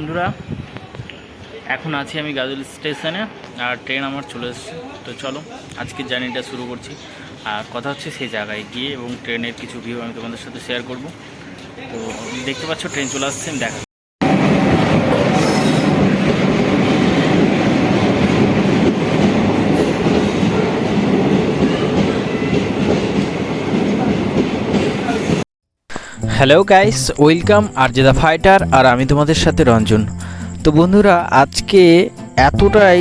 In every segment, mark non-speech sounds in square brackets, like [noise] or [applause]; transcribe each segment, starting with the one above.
বন্ধুরা, এখন আছি আমি গাজল স্টেশনে আর ট্রেন আমার চলে এসছে। তো চলো, আজকের জার্নিটা শুরু করছি। আর কথা হচ্ছে সেই জায়গায় গিয়ে এবং ট্রেনের কিছু ভিউ আমি তোমাদের সাথে শেয়ার করব। তো দেখতে পাচ্ছ, ট্রেন চলে আসছে দেখা হ্যালো গাইস, ওয়েলকাম আর জেদা ফাইটার আর আমি তোমাদের সাথে রঞ্জন। তো বন্ধুরা, আজকে এতটাই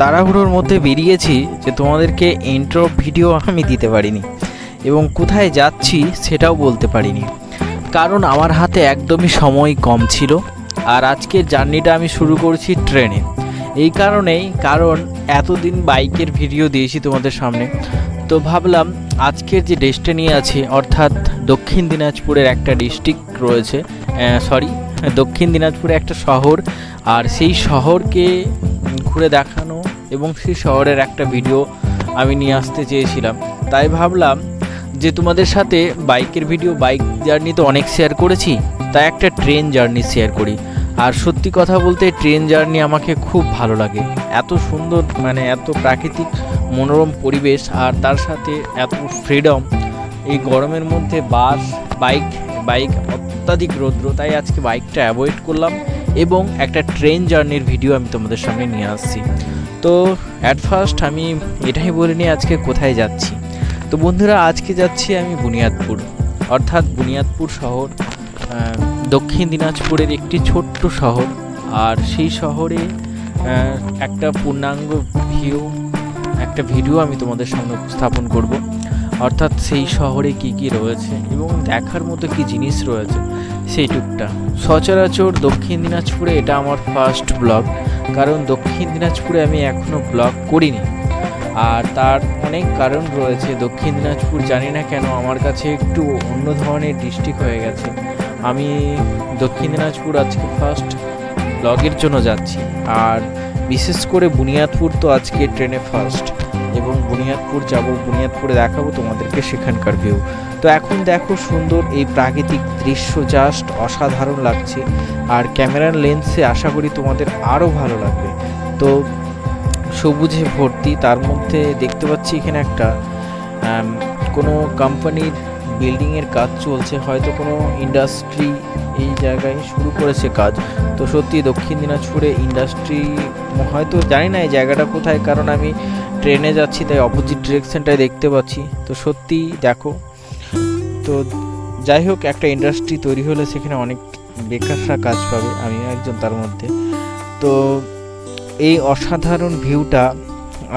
তাড়াহুড়োর মধ্যে বেরিয়েছি যে তোমাদেরকে ইন্ট্রো ভিডিও আমি দিতে পারিনি এবং কোথায় যাচ্ছি সেটাও বলতে পারিনি। কারণ আমার হাতে একদমই সময় কম ছিল আর আজকের জার্নিটা আমি শুরু করছি ট্রেনে। এই কারণেই, কারণ এতদিন বাইকের ভিডিও দিয়েছি তোমাদের সামনে। তো ভাবলাম আজকের যে ডেস্টিনি আছে, অর্থাৎ দক্ষিণ দিনাজপুরের একটা ডিস্ট্রিক্ট রয়েছে সরি দক্ষিণ দিনাজপুরে একটা শহর, আর সেই শহরকে ঘুরে দেখানো এবং সেই শহরের একটা ভিডিও আমি নিয়ে আসতে চেয়েছিলাম। তাই ভাবলাম যে তোমাদের সাথে বাইকের ভিডিও বাইক জার্নি তো অনেক শেয়ার করেছি, তাই একটা ট্রেন জার্নি শেয়ার করি। আর সত্যি কথা বলতে ট্রেন জার্নি আমাকে খুব ভালো লাগে। এত সুন্দর মানে এত প্রাকৃতিক মনোরম পরিবেশ আর তার সাথে এত ফ্রিডম এই গরমের মধ্যে বাস বাইক বাইক অত্যাধিক রৌদ্র, তাই আজকে বাইকটা অ্যাভয়েড করলাম এবং একটা ট্রেন জার্নির ভিডিও আমি তোমাদের সামনে নিয়ে আসছি। তো অ্যাট ফার্স্ট আমি এটাই বলে নিই আজকে কোথায় যাচ্ছি। তো বন্ধুরা, আজকে যাচ্ছি আমি বুনিয়াদপুর, অর্থাৎ বুনিয়াদপুর শহর দক্ষিণ দিনাজপুরের একটি ছোট্ট শহর। আর সেই শহরে একটা পূর্ণাঙ্গ ভিউ, একটা ভিডিও আমি তোমাদের সামনে উপস্থাপন করব। অর্থাৎ সেই শহরে কি কি রয়েছে এবং দেখার মতো কি জিনিস রয়েছে সেইটুকটা। সচরাচর দক্ষিণ দিনাজপুরে এটা আমার ফার্স্ট ব্লগ কারণ দক্ষিণ দিনাজপুরে আমি এখনও ব্লগ করিনি। আর তার অনেক কারণ রয়েছে। দক্ষিণ দিনাজপুর জানি না কেন, আমার কাছে একটু অন্য ধরনের ডিস্ট্রিক্ট হয়ে গেছে। আমি দক্ষিণ দিনাজপুর আজকে ফার্স্ট ব্লগের জন্য যাচ্ছি। আর বিশেষ করে বুনিয়াদপুর তো আজকে ট্রেনে ফার্স্ট এবং বুনিয়াদপুর যাব, বুনিয়াদপুরে দেখাবো তোমাদেরকে সেখানকার ভিউ তো এখন দেখো সুন্দর এই প্রাকৃতিক দৃশ্য জাস্ট অসাধারণ লাগছে। আর ক্যামেরার লেন্সে আশা করি তোমাদের আরও ভালো লাগবে। তো সবুজে ভর্তি, তার মধ্যে দেখতে পাচ্ছি এখানে একটা কোনো কোম্পানির বিল্ডিংয়ের কাজ চলছে, হয়তো কোনো ইন্ডাস্ট্রি এই জায়গায় শুরু করেছে কাজ। তো সত্যি দক্ষিণ দিনাজপুরে ইন্ডাস্ট্রি হয়তো জানি না এই জায়গাটা কোথায়, কারণ আমি ট্রেনে যাচ্ছি, তাই অপোজিট ডিরেকশনটায় দেখতে পাচ্ছি। তো সত্যি দেখো। তো যাই হোক, একটা ইন্ডাস্ট্রি তৈরি হলে সেখানে অনেক বেকাররা কাজ পাবে, আমিও একজন তার মধ্যে। তো এই অসাধারণ ভিউটা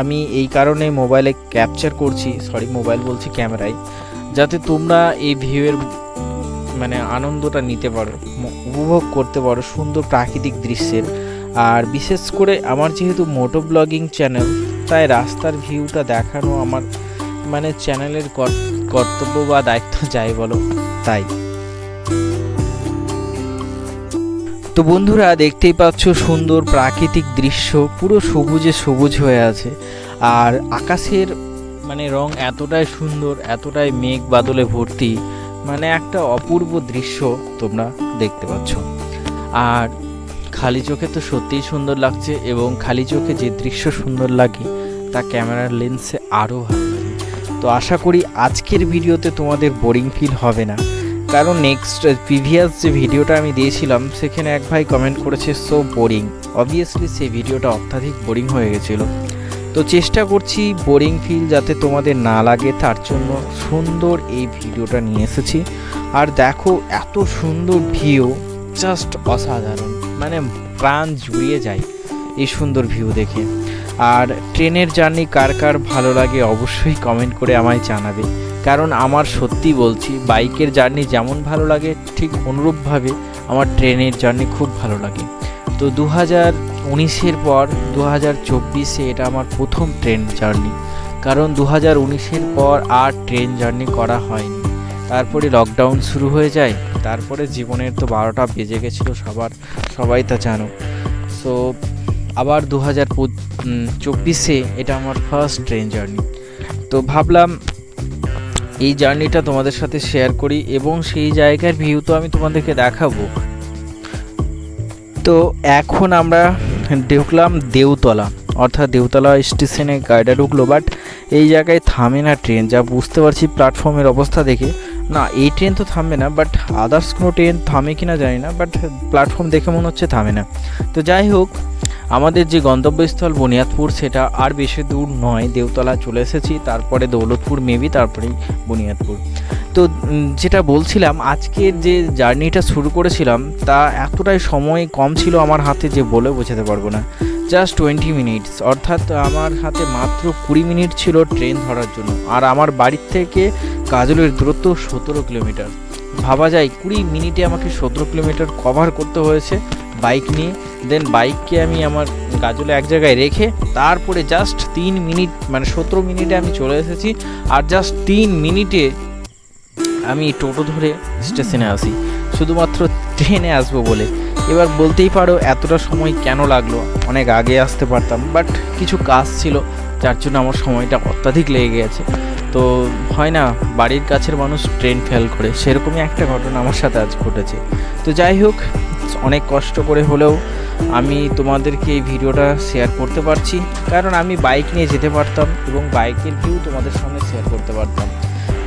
আমি এই কারণে মোবাইলে ক্যাপচার করছি সরি মোবাইল বলছি ক্যামেরায় যাতে তোমরা এই ভিউয়ের মানে আনন্দটা নিতে পারো উপভোগ করতে পারো সুন্দর প্রাকৃতিক দৃশ্যের। আর বিশেষ করে আমার যেহেতু মোটো ব্লগিং চ্যানেল, তাই রাস্তার ভিউটা দেখানো আমার মানে চ্যানেলের কর্তব্য বা দায়িত্ব যাই বলো, তাই। তো বন্ধুরা, দেখতেই পাচ্ছ সুন্দর প্রাকৃতিক দৃশ্য, পুরো সবুজে সবুজ হয়ে আছে। আর আকাশের মানে রং এতটাই সুন্দর, এতটাই মেঘ বাদলে ভর্তি মানে একটা অপূর্ব দৃশ্য তোমরা দেখতে পাচ্ছ। আর খালি চোখে তো সত্যিই সুন্দর লাগছে এবং খালি চোখে যে দৃশ্য সুন্দর লাগে, তা ক্যামেরার লেন্সে আরও ভালো লাগে। তো আশা করি আজকের ভিডিওতে তোমাদের বোরিং ফিল হবে না। কারণ নেক্সট প্রিভিয়াস যে ভিডিওটা আমি দিয়েছিলাম, সেখানে এক ভাই কমেন্ট করেছে সো বোরিং অবভিয়াসলি সেই ভিডিওটা অত্যাধিক বোরিং হয়ে গেছিল। তো চেষ্টা করছি বোরিং ফিল যাতে তোমাদের না লাগে, তার জন্য সুন্দর এই ভিডিওটা নিয়ে এসেছি। আর দেখো, এত সুন্দর ভিউ জাস্ট অসাধারণ। মানে প্রাণ জুড়িয়ে যায় এই সুন্দর ভিউ দেখে। আর ট্রেনের জার্নি কার কার ভালো লাগে অবশ্যই কমেন্ট করে আমায় জানাবে। কারণ আমার সত্যি বলছি, বাইকের জার্নি যেমন ভালো লাগে, ঠিক অনুরূপভাবে আমার ট্রেনের জার্নি খুব ভালো লাগে। তো দু হাজার উনিশের পর দু হাজার চব্বিশে এটা আমার প্রথম ট্রেন জার্নি। কারণ দু হাজার উনিশের পর আর ট্রেন জার্নি করা হয়নি। তারপরে লকডাউন শুরু হয়ে যায়, তারপরে জীবনের তো বারোটা বেজে গেছিল সবার, সবাই তা জানো। সো আবার দু হাজার চব্বিশে এটা আমার ফার্স্ট ট্রেন জার্নি তো ভাবলাম এই জার্নিটা তোমাদের সাথে শেয়ার করি এবং সেই জায়গার ভিউ তো আমি তোমাদেরকে দেখাবো। তো এখন আমরা ঢুকলাম দেউতলা। অর্থাৎ দেউতলা স্টেশনে গাড়িটা ঢুকলো বাট এই জায়গায় থামে না ট্রেন। যা বুঝতে পারছি প্ল্যাটফর্মের অবস্থা দেখে। না, এই ট্রেন তো থামবে না বাট আদার্স কোনো ট্রেন থামে কি না জানি না বাট প্ল্যাটফর্ম দেখে মনে হচ্ছে থামে না। তো যাই হোক আমাদের যে গন্তব্যস্থল বুনিয়াদপুর, সেটা আর বেশি দূর নয়। দেউতলা চলে এসেছি, তারপরে দৌলতপুর, মেবি তারপরেই বুনিয়াদপুর। তো যেটা বলছিলাম, আজকের যে জার্নিটা শুরু করেছিলাম, তা এতটাই সময় কম ছিল আমার হাতে যে বলে বোঝাতে পারব না। জাস্ট টোয়েন্টি মিনিটস অর্থাৎ আমার হাতে মাত্র কুড়ি মিনিট ছিল ট্রেন ধরার জন্য। আর আমার বাড়ির থেকে কাজলের দূরত্ব সতেরো কিলোমিটার। ভাবা যায়, কুড়ি মিনিটে আমাকে সতেরো কিলোমিটার কভার করতে হয়েছে বাইক নিয়ে। দেন বাইককে আমি আমার গাজলে এক জায়গায় রেখে তারপরে জাস্ট তিন মিনিট মানে সতেরো মিনিটে আমি চলে এসেছি আর জাস্ট তিন মিনিটে আমি টোটো ধরে স্টেশনে আসি। শুধুমাত্র ট্রেনে আসব বলে। এবার বলতেই পারো এতটা সময় কেন লাগল? অনেক আগে আসতে পারতাম বাট কিছু কাজ ছিল, যার জন্য আমার সময়টা অত্যাধিক লেগে গেছে। তো হয় না, বাড়ির কাছের মানুষ ট্রেন ফেল করে। সেরকমই একটা ঘটনা আমার সাথে আজ ঘটেছে। তো যাই হোক, অনেক কষ্ট করে হলেও আমি তোমাদেরকে এই ভিডিওটা শেয়ার করতে পারছি। কারণ আমি বাইক নিয়ে যেতে পারতাম এবং বাইকের ভিউ তোমাদের সামনে শেয়ার করতে পারতাম।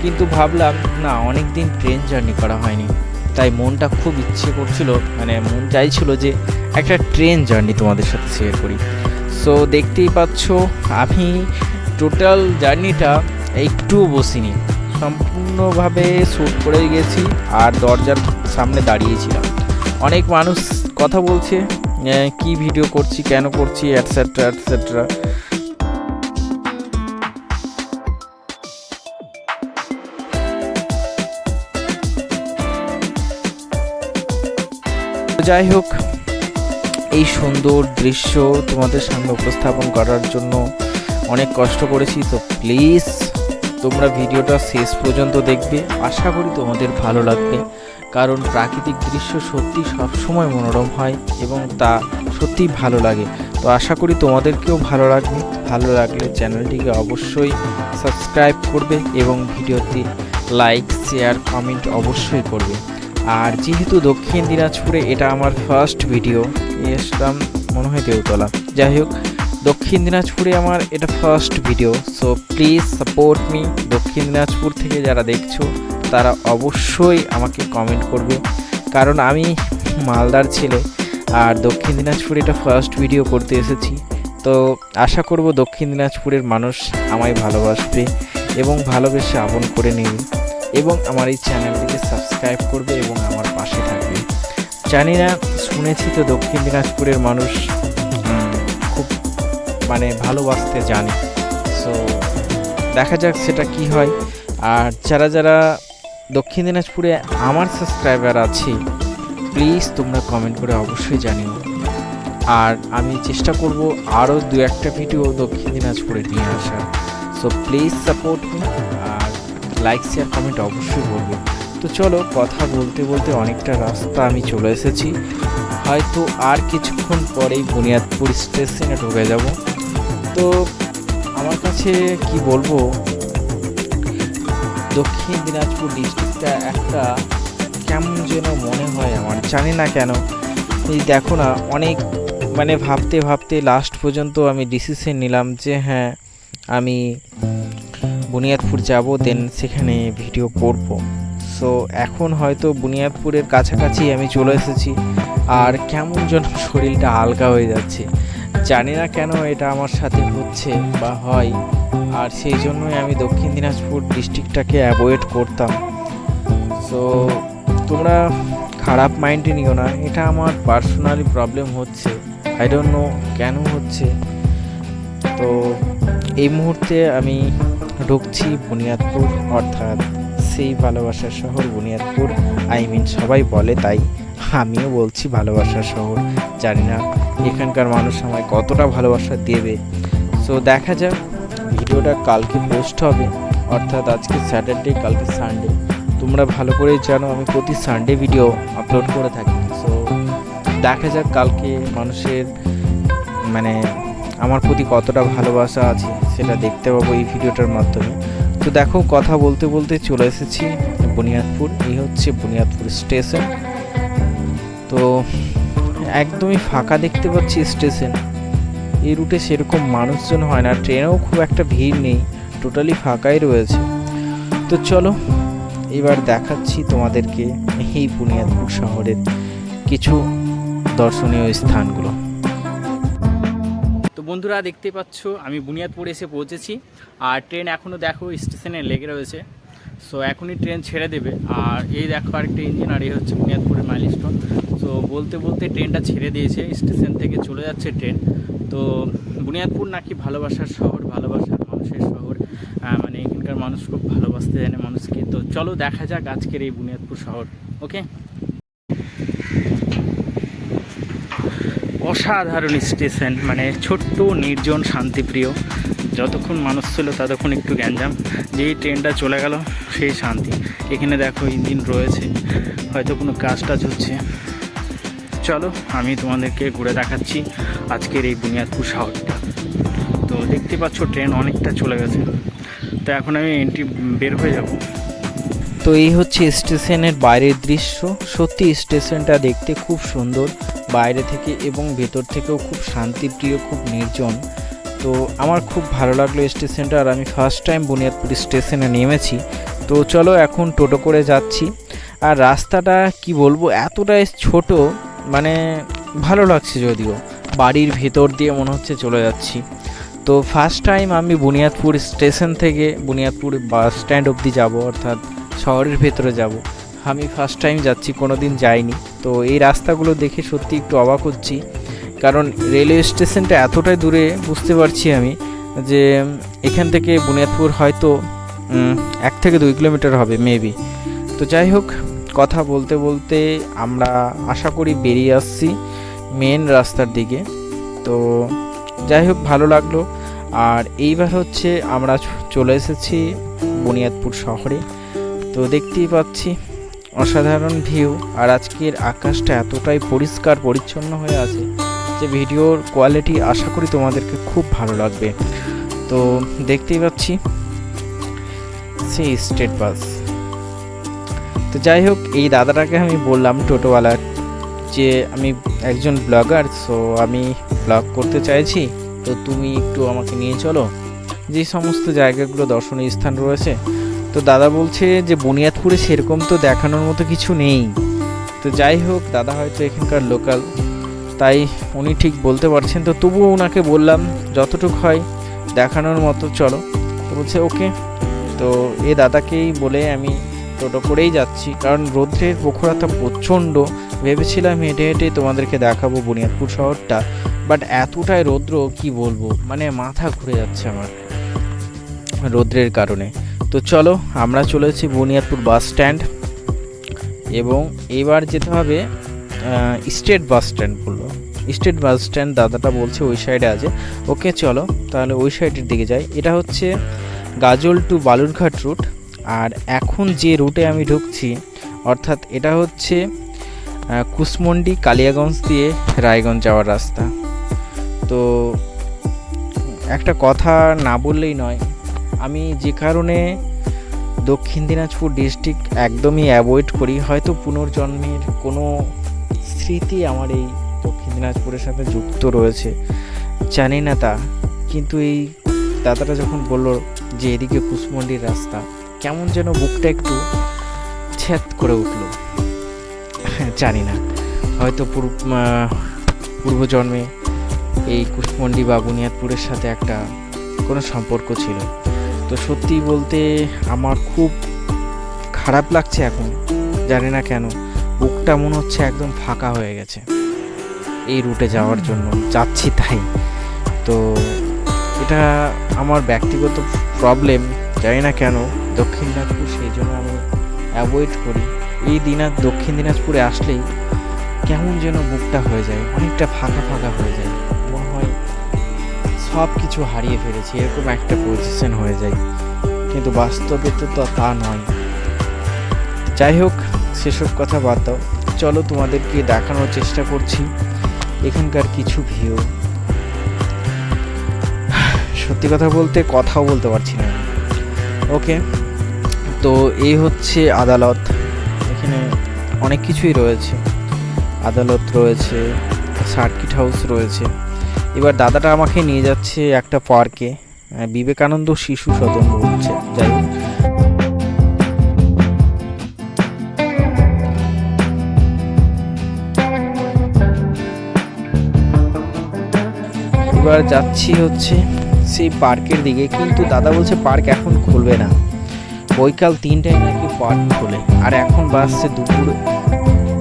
কিন্তু ভাবলাম, না অনেক দিন ট্রেন জার্নি করা হয়নি। তাই মনটা খুব ইচ্ছে করছিল মানে মন চাইছিল যে একটা ট্রেন জার্নি তোমাদের সাথে শেয়ার করি। সো দেখতেই পাচ্ছ, আমি টোটাল জার্নিটা একটুও বসিনি। সম্পূর্ণভাবে শ্যুট করে গেছি আর দরজার সামনে দাঁড়িয়েছিলাম। অনেক মানুষ কথা বলছে কি ভিডিও করছি, কেন করছি অ্যাটসেট্রা অ্যাটসেট্রা যাই হোক, এই সুন্দর দৃশ্য তোমাদের সামনে উপস্থাপন করার জন্য অনেক কষ্ট করেছি, তো প্লিজ তোমরা ভিডিওটা শেষ পর্যন্ত দেখবে। আশা করি তোমাদের ভালো লাগবে। কারণ প্রাকৃতিক দৃশ্য সত্যি সবসময় মনোরম হয় এবং তা সত্যিই ভালো লাগে। তো আশা করি তোমাদেরকেও ভালো লাগবে। ভালো লাগলে চ্যানেলটিকে অবশ্যই সাবস্ক্রাইব করবে এবং ভিডিওটি লাইক, শেয়ার, কমেন্ট অবশ্যই করবে। আর যেহেতু দক্ষিণ দিনাজপুরে এটা আমার ফার্স্ট ভিডিও এসলাম মনে হয় দেউতলা। যাই হোক দক্ষিণ দিনাজপুরে আমার এটা first video so please support me Dakshin Dinajpur থেকে যারা দেখছ, তারা অবশ্যই আমাকে কমেন্ট করবে। কারণ আমি মালদার ছেলে, আর দক্ষিণ দিনাজপুরে এটা ফার্স্ট ভিডিও করতে এসেছি। তো আশা করব দক্ষিণ দিনাজপুরের মানুষ আমায় ভালোবাসবে এবং ভালোবেসে আপন করে নেবে এবং আমার এই চ্যানেলটিকে সাবস্ক্রাইব করবে এবং আমার পাশে থাকবে। জানি না, শুনেছি তো দক্ষিণ দিনাজপুরের মানুষ মানে ভালোবাসতে জানে। সো দেখা যাক সেটা কি হয়। আর যারা যারা দক্ষিণ দিনাজপুরে আমার সাবস্ক্রাইবার আছে প্লিজ তোমরা কমেন্ট করে অবশ্যই জানিও। আর আমি চেষ্টা করব আরও দু একটা ভিডিও দক্ষিণ দিনাজপুরে নিয়ে আসার। সো প্লিজ সাপোর্ট আর লাইক শেয়ার কমেন্ট অবশ্যই করবে তো চলো, কথা বলতে বলতে অনেকটা রাস্তা আমি চলে এসেছি। হয়তো আর কিছুক্ষণ পরেই বুনিয়াদপুর স্টেশনে ঢুকে যাব। তো আমার কাছে কি বলব? দক্ষিণ দিনাজপুর ডিস্ট্রিক্টটা একটা কেমন যেন মনে হয় আমার, জানি না কেন। এই দেখো না, অনেক মানে ভাবতে ভাবতে লাস্ট পর্যন্ত আমি ডিসিশন নিলাম যে হ্যাঁ আমি বুনিয়াদপুর যাব দেন সেখানে ভিডিও করব। সো এখন হয়তো বুনিয়াদপুরের কাছাকাছি আমি চলে এসেছি, আর কেমন যেন শরীরটা হালকা হয়ে যাচ্ছে। জানি না কেন এটা আমার সাথে হচ্ছে বা হয়, আর সেই জন্যই আমি দক্ষিণ দিনাজপুর ডিস্ট্রিক্টটাকে অ্যাভয়েড করতাম। সো তোমরা খারাপ মাইন্ডে নিও না, এটা আমার পার্সোনালি প্রবলেম হচ্ছে। আই ডোন্ট নো কেন হচ্ছে। তো, এই মুহূর্তে আমি ঢুকছি বুনিয়াদপুর, অর্থাৎ সেই ভালোবাসার শহর বুনিয়াদপুর আই মিন সবাই বলে তাই। আমিও বলছি ভালোবাসার শহর, জানি না এখানকার মানুষ আমায় কতটা ভালোবাসা দেবে। সো দেখা যাক, ভিডিওটা কালকে পোস্ট হবে, অর্থাৎ আজকে স্যাটারডে কালকে সানডে তোমরা ভালো করেই জানো, আমি প্রতি সানডে ভিডিও আপলোড করে থাকি। সো দেখা যাক কালকে মানুষের মানে আমার প্রতি কতটা ভালোবাসা আছে, সেটা দেখতে পাবো এই ভিডিওটার মাধ্যমে। তো দেখো, কথা বলতে বলতে চলে এসেছি বুনিয়াদপুর। এই হচ্ছে বুনিয়াদপুর স্টেশন। তো একদমই ফাঁকা দেখতে পাচ্ছি স্টেশন। এই রুটে সেরকম মানুষজন হয় না, ট্রেনেও খুব একটা ভিড় নেই, টোটালি ফাঁকাই রয়েছে। তো চলো, এবার দেখাচ্ছি তোমাদেরকে এই বুনিয়াদপুর শহরের কিছু দর্শনীয় স্থানগুলো। তো বন্ধুরা, দেখতে পাচ্ছ, আমি বুনিয়াদপুর এসে পৌঁছেছি। আর ট্রেন এখনও দেখো স্টেশনে লেগে রয়েছে। সো এখনই ট্রেন ছেড়ে দেবে। আর এই দেখো আরেকটা ইঞ্জিন আর এই হচ্ছে বুনিয়াদপুরের মাইলস্টোন তো বলতে বলতে ট্রেনটা ছেড়ে দিয়েছে, স্টেশন থেকে চলে যাচ্ছে ট্রেন। তো বুনিয়াদপুর নাকি ভালোবাসার শহর, ভালোবাসার মানুষের শহর। মানে এখানকার মানুষ খুব ভালোবাসতে জানে মানুষকে। তো চলো দেখা যাক আজকের এই বুনিয়াদপুর শহর, ওকে? অসাধারণ স্টেশন মানে ছোট্ট, নির্জন, শান্তিপ্রিয়। যতক্ষণ মানুষ ছিল ততক্ষণ একটু গ্যাঞ্জাম। যেই ট্রেনটা চলে গেল, সেই শান্তি। এখানে দেখো ইঞ্জিন রয়েছে। হয়তো কোনো কাজ টাজ হচ্ছে। চলো, আমি তোমাদেরকে ঘুরে দেখাচ্ছি আজকের এই বুনিয়াদপুর শহরটা। তো দেখতে পাচ্ছ ট্রেন অনেকটা চলে গেছে। তো এখন আমি এন্ট্রি বের হয়ে যাব। তো এই হচ্ছে স্টেশনের বাইরের দৃশ্য। সত্যি স্টেশনটা দেখতে খুব সুন্দর। বাইরে থেকে এবং ভেতর থেকেও খুব শান্তিপ্রিয়, খুব নির্জন। তো আমার খুব ভালো লাগল স্টেশনটা। আর আমি ফার্স্ট টাইম বুনিয়াদপুর স্টেশনে নেমেছি। তো চলো এখন টোটো করে যাচ্ছি। আর রাস্তাটা কি বলব, এতটাই ছোট মানে ভালো লাগছে যদিও। বাড়ির ভেতর দিয়ে মনে হচ্ছে চলে যাচ্ছি। তো ফার্স্ট টাইম আমি বুনিয়াদপুর স্টেশন থেকে বুনিয়াদপুর বাস স্ট্যান্ড অবধি যাব, অর্থাৎ শহরের ভেতরে যাব। আমি ফার্স্ট টাইম যাচ্ছি কোনো দিন যাইনি। তো এই রাস্তাগুলো দেখে সত্যি একটু অবাক হচ্ছি। কারণ রেলওয়ে স্টেশনটা এতটাই দূরে, বুঝতে পারছি আমি, যে এখান থেকে বুনিয়াদপুর হয়তো এক থেকে দুই কিলোমিটার হবে মেবি তো যাই হোক কথা বলতে বলতে আমরা আশা করি বেরিয়ে আসছি মেন রাস্তার দিকে। তো যাই হোক, ভালো লাগল। আর এইবার হচ্ছে আমরা চলে এসেছি বুনিয়াদপুর শহরে। তো দেখতেই পাচ্ছি অসাধারণ ভিউ আর আজকের আকাশটা এতটাই পরিষ্কার, পরিচ্ছন্ন হয়ে আছে যে ভিডিওর কোয়ালিটি আশা করি তোমাদেরকে খুব ভালো লাগবে। তো দেখতেই পাচ্ছি, সেই স্টেট বাস তো যাই হোক, এই দাদাটাকে আমি বললাম, টোটোওয়ালার, যে আমি একজন ব্লগার সো আমি ব্লগ করতে চাইছি, তো তুমি একটু আমাকে নিয়ে চলো। যে সমস্ত জায়গাগুলো দর্শনীয় স্থান রয়েছে, তো দাদা বলছে যে বুনিয়াদপুরে সেরকম তো দেখানোর মতো কিছু নেই। তো যাই হোক, দাদা হয়তো এখানকার লোকাল, তাই উনি ঠিক বলতে পারছেন। তো তবুও ওনাকে বললাম, যতটুকু হয় দেখানোর মতো চলো। তো বলছে, ওকে। তো এ দাদাকেই বলে আমি টোটো করেই যাচ্ছি। কারণ রৌদ্রের প্রখরতা প্রচণ্ড। ভেবেছিলাম হেঁটে হেঁটে তোমাদেরকে দেখাবো বুনিয়াদপুর শহরটা। বাট এতটাই রৌদ্র, কি বলব? মানে মাথা ঘুরে যাচ্ছে আমার রৌদ্রের কারণে। তো চলো, আমরা চলেছি বুনিয়াদপুর বাস স্ট্যান্ড এবং এবার যেতে হবে স্টেট বাস স্ট্যান্ড বলল। স্টেট বাস স্ট্যান্ড দাদাটা বলছে ওই সাইডে আছে। ওকে চলো, তাহলে ওই সাইডের দিকে যাই। এটা হচ্ছে গাজল টু বালুরঘাট রুট আর এখন যে রুটে আমি ঢুকছি, অর্থাৎ এটা হচ্ছে কুসমন্ডি কালিয়াগঞ্জ দিয়ে রায়গঞ্জ যাওয়ার রাস্তা। তো, একটা কথা না বললেই নয়, আমি যে কারণে দক্ষিণ দিনাজপুর ডিস্ট্রিক্ট একদমই অ্যাভয়েড করি, হয়তো পুনর্জন্মের কোনো স্মৃতি আমার এই দক্ষিণ দিনাজপুরের সাথে যুক্ত রয়েছে, জানি না তা। কিন্তু এই দাদাটা যখন বলল যে এদিকে কুসমন্ডির রাস্তা কেমন যেন বুকটা একটু ছ্যাদ করে উঠল। জানি না। হয়তো পূর্ব পূর্বজন্মে এই কুসমন্ডি বা বুনিয়াদপুরের সাথে একটা কোনো সম্পর্ক ছিল। তো সত্যি বলতে আমার খুব খারাপ লাগছে এখন, জানি না কেন। বুকটা মনে হচ্ছে একদম ফাঁকা হয়ে গেছে। এই রুটে যাওয়ার জন্য যাচ্ছি তাই। তো এটা আমার ব্যক্তিগত প্রবলেম, জানি না কেন। দক্ষিণ দিনাজপুর, সেই জন্য আমি অ্যাভয়েড করি। এই দিনা, দক্ষিণ দিনাজপুরে আসলেই কেমন যেন বুকটা হয়ে যায়, অনেকটা ফাঁকা ফাঁকা হয়ে যায়। মনে হয় সব কিছু হারিয়ে ফেলেছি, এরকম একটা পজিশন হয়ে যায়। কিন্তু বাস্তবে তো তা- তা নয়। যাই হোক, সেসব কথা বাদ দাও। চলো তোমাদেরকে দেখানোর চেষ্টা করছি। এখানকার কিছু ভিউ [sighs] সত্যি কথা বলতে কথাও বলতে পারছি না। ওকে তো এই হচ্ছে আদালত। এখানে অনেক কিছুই রয়েছে। আদালত রয়েছে সার্কিট হাউস রয়েছে। এবার দাদাটা আমাকে নিয়ে যাচ্ছে একটা পার্কে বিবেকানন্দ শিশু সদন বলছে। যাই এবার যাচ্ছি হচ্ছে সেই পার্কের দিকে, কিন্তু দাদা বলছে পার্ক এখন খুলবে না। বৈকাল তিনটায় নাকি পার্ক খোলে, আর এখন বাজছে দুপুর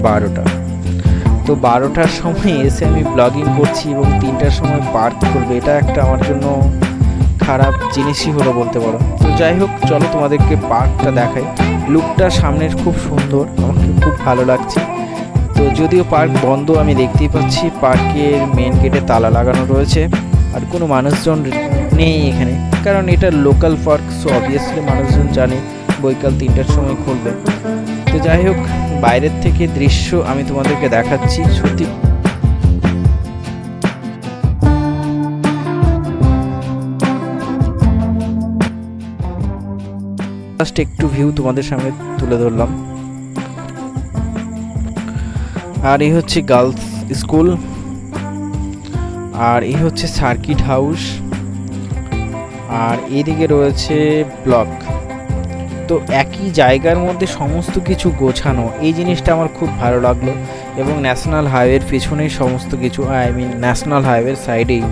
বারোটা। তো বারোটার সময় এসে আমি ব্লগিং করছি এবং তিনটার সময় পার্ক করবে এটা একটা আমার জন্য খারাপ জিনিসই হলো বলতে পারো। তো যাই হোক, চলো তোমাদেরকে পার্কটা দেখাই। লুকটা সামনের খুব সুন্দর, আমাকে খুব ভালো লাগছে। তো যদিও পার্ক বন্ধ, আমি দেখতেই পাচ্ছি, পার্কের মেন গেটে তালা লাগানো রয়েছে। আর কোনো মানুষজন নেই এখানে। কারণ এটা লোকাল পার্ক সো অবভিয়াসলি মানুষজন জানে বৈকাল তিনটার সময় খুলবে। তো যাই হোক, বাইরের থেকে দৃশ্য আমি তোমাদেরকে দেখাচ্ছি, সত্যি। জাস্ট একটু ভিউ তোমাদের সামনে তুলে ধরলাম। আর এই হচ্ছে গার্লস স্কুল আর এই হচ্ছে সার্কিট হাউস আর এদিকে রয়েছে ব্লক। তো একই জায়গার মধ্যে সমস্ত কিছু গোছানো, এই জিনিসটা আমার খুব ভালো লাগল এবং ন্যাশনাল হাইওয়ের পিছনেই সমস্ত কিছু, আই মিন ন্যাশনাল হাইওয়ের সাইডেই,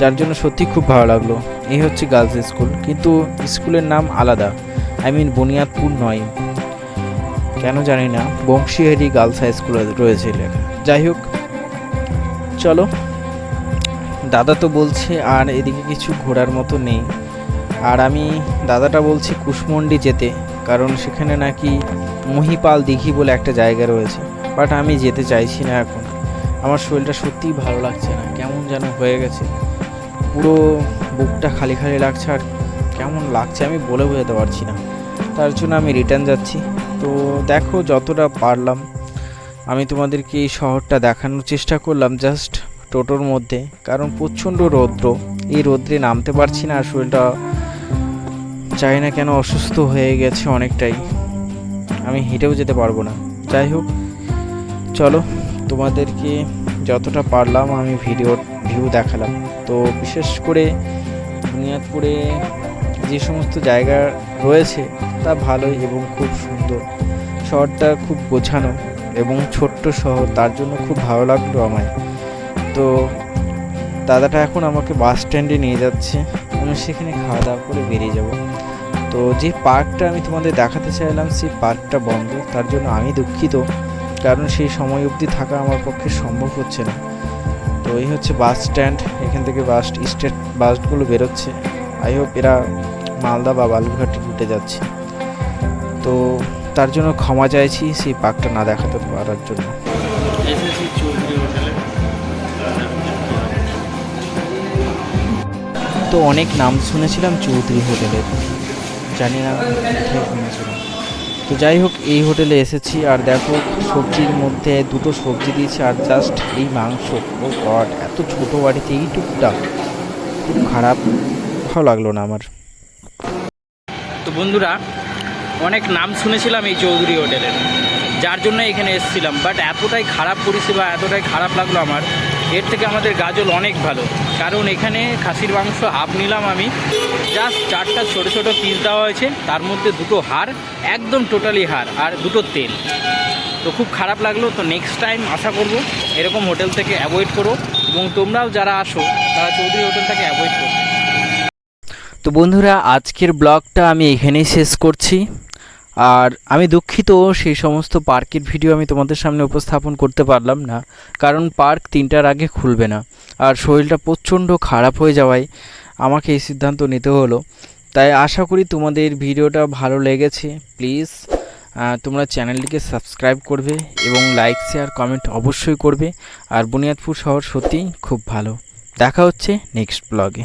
যার জন্য সত্যি খুব ভালো লাগল। এই হচ্ছে গার্লস স্কুল, কিন্তু স্কুলের নাম আলাদা, আই মিন বুনিয়াদপুর নয়। কেন জানি না, বংশীহারি গার্লস হাই স্কুল রয়েছে যাই হোক, চলো। দাদা তো বলছে আর এদিকে কিছু ঘোরার মতো নেই। আর আমি দাদাটা বলছি কুশমন্ডি যেতে, কারণ সেখানে নাকি মহিপাল দিঘি বলে একটা জায়গা রয়েছে। বাট আমি যেতে চাইছি না এখন। আমার শরীরটা সত্যিই ভালো লাগছে না। কেমন যেন হয়ে গেছে। পুরো বুকটা খালি খালি লাগছে আর কেমন লাগছে আমি বলে বোঝাতে পারছি না। তার জন্য আমি রিটার্ন যাচ্ছি। তো দেখো যতটা পারলাম। আমি তোমাদেরকে এই শহরটা দেখানোর চেষ্টা করলাম জাস্ট টোটোর মধ্যে, কারণ প্রচণ্ড রৌদ্র। এই রৌদ্রে নামতে পারছি না আর শরীরটা চাই না কেন অসুস্থ হয়ে গেছে অনেকটাই। আমি হেঁটেও যেতে পারব না। যাই হোক, চলো, তোমাদেরকে যতটা পারলাম আমি ভিডিও, ভিউ দেখালাম। তো বিশেষ করে বুনিয়াদপুরে যে সমস্ত জায়গা রয়েছে, তা ভালোই এবং খুব সুন্দর। শহরটা খুব গোছানো এবং ছোট্ট শহর, তার জন্য খুব ভালো লাগল আমায়। তো দাদাটা এখন আমাকে বাস স্ট্যান্ডে নিয়ে যাচ্ছে। আমি সেখানে খাওয়া দাওয়া করে বেরিয়ে যাব। তো যে পার্কটা আমি তোমাদের দেখাতে চাইলাম সেই পার্কটা বন্ধ। তার জন্য আমি দুঃখিত কারণ সেই সময় অবধি থাকা আমার পক্ষে সম্ভব হচ্ছে না। তো এই হচ্ছে বাস স্ট্যান্ড এখান থেকে বাস স্টেট বাসগুলো বেরোচ্ছে। আই হোপ এরা মালদা বা বালুরঘাটে রুটে যাচ্ছে। তো তার জন্য ক্ষমা চাইছি সেই পার্কটা না দেখাতে পারার জন্য। তো অনেক নাম শুনেছিলাম চৌধুরী হোটেলের জানি না কোথায় শুনেছিলাম তো যাই হোক, এই হোটেলে এসেছি আর দেখো সবজির মধ্যে দুটো সবজি দিয়েছে আর জাস্ট এই মাংস। ও গড, এত ছোট বাড়িতে এইটুকুটা খুব খারাপ। ভালো লাগল না আমার। তো বন্ধুরা, অনেক নাম শুনেছিলাম এই চৌধুরী হোটেলের। যার জন্য এখানে এসেছিলাম বাট এতটাই খারাপ পরিষেবা, এতটাই খারাপ লাগল আমার। এর থেকে আমাদের গাজল অনেক ভালো। কারণ এখানে খাসির মাংস হাফ নিলাম আমি। জাস্ট চারটা ছোট ছোট পিস দেওয়া হয়েছে। তার মধ্যে দুটো হাড়, একদম টোটালি হাড়, আর দুটো তেল। তো খুব খারাপ লাগল। তো নেক্সট টাইম আশা করব এরকম হোটেল থেকে অ্যাভয়েড করো। এবং তোমরাও যারা আসো, তারা চৌধুরী হোটেল থেকে অ্যাভয়েড করো। তো বন্ধুরা, আজকের ব্লগটা আমি এখানেই শেষ করছি। আর আমি দুঃখিত সেই সমস্ত পার্কের ভিডিও আমি তোমাদের সামনে উপস্থাপন করতে পারলাম না, কারণ পার্ক তিনটার আগে খুলবে না। আর শরীরটা প্রচণ্ড খারাপ হয়ে যাওয়ায় আমাকে এই সিদ্ধান্ত নিতে হলো। তাই আশা করি তোমাদের ভিডিওটা ভালো লেগেছে। প্লিজ তোমরা চ্যানেলটিকে সাবস্ক্রাইব করবে এবং লাইক, শেয়ার, কমেন্ট অবশ্যই করবে। আর বুনিয়াদপুর শহর সত্যিই খুব ভালো। দেখা হচ্ছে নেক্সট ব্লগে।